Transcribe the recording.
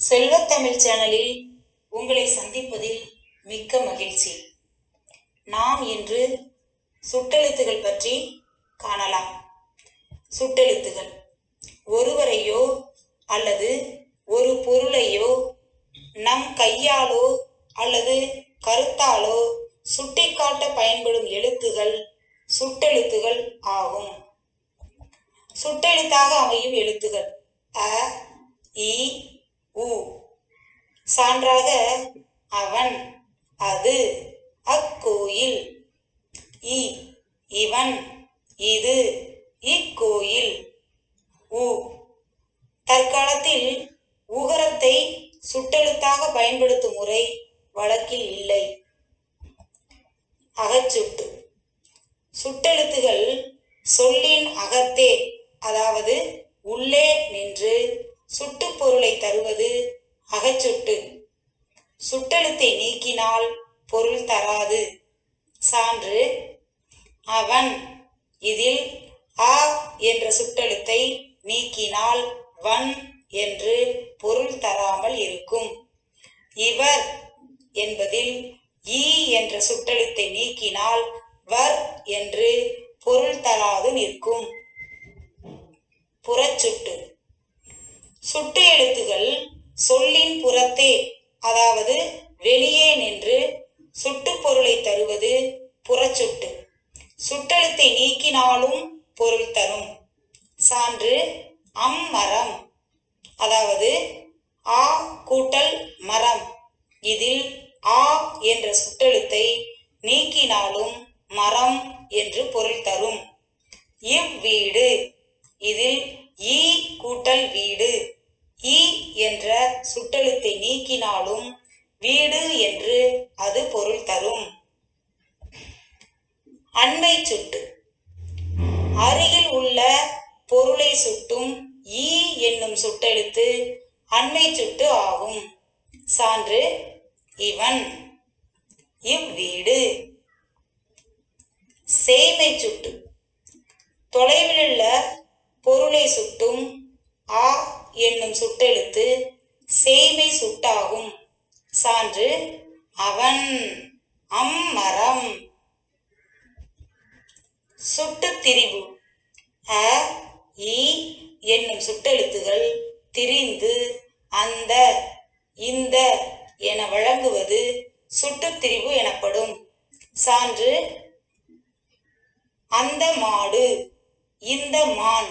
செல்வத்தமிழ் சேனலில் உங்களை சந்திப்பதில் மிக்க மகிழ்ச்சி. நாம் இன்று சுட்டெழுத்துகள் பற்றி காணலாம். சுட்டெழுத்துகள். ஒருவரையோ அல்லது ஒரு பொருளையோ நம் கையாலோ அல்லது கருத்தாலோ சுட்டிக்காட்ட பயன்படும் எழுத்துகள் சுட்டெழுத்துகள் ஆகும். சுட்டெழுத்தாக அமையும் எழுத்துகள் அ இ உ சான்றாக அவன் அது அக்கோயில். இ இவன் இது இக்கோயில். உ தற்காலத்தில் உகரத்தை சுட்டெழுத்தாக பயன்படுத்தும் முறை வழக்கில் இல்லை. அகச்சுட்டு. சுட்டெழுத்துகள் சொல்லின் அகத்தே அதாவது உள்ளே நின்று சுட்டு பொருளை தருவது அகச்சுட்டு. சுட்டெழுத்தை நீக்கினால் பொருள் தராது. சான்று அவன் இதில் அ என்ற சுட்டெழுத்தை நீக்கினால் வன் என்று பொருள் தராமல் இருக்கும். இவர் என்பதில் ஈ என்ற சுட்டெழுத்தை நீக்கினால் வர் என்று பொருள் தராது நிற்கும். புறச்சுட்டு. சுட்டு எழுத்துகள் சொல்லின் புறத்தே அதாவது வெளியே நின்று சுட்டு பொருளை தருவது புறச்சுட்டு. சுட்டெழுத்தை நீக்கினாலும் பொருள் தரும். சான்று அம்மரம் அதாவது ஆ கூட்டல் மரம். இதில் ஆ என்ற சுட்டெழுத்தை நீக்கினாலும் மரம் என்று பொருள் தரும். இவ்வீடு இதில் ஈ கூட்டல் வீடு. ஈ என்ற சுட்டெழுத்தை நீக்கினாலும் வீடு என்று அது பொருள் தரும். அண்மை சுட்டு. அருகில் உள்ள பொருளை சுட்டும் ஈ என்னும் சுட்டெழுத்து அண்மை சுட்டு ஆகும். சான்று இவன். இவ்வீடு சேமை சுட்டு. தொலைவில் உள்ள பொருளை சுட்டும் ஆ என்னும் சுட்டெழுத்து சேமை சுட்டாகும். சான்று அவன் அம்மரம். சுட்டு திரிவு அ இ என்னும் சுட்டெழுத்துகள் திரிந்து அந்த இந்த என வழங்குவது சுட்டுத்திரிவு எனப்படும். சான்று அந்த மாடு இந்த மான்.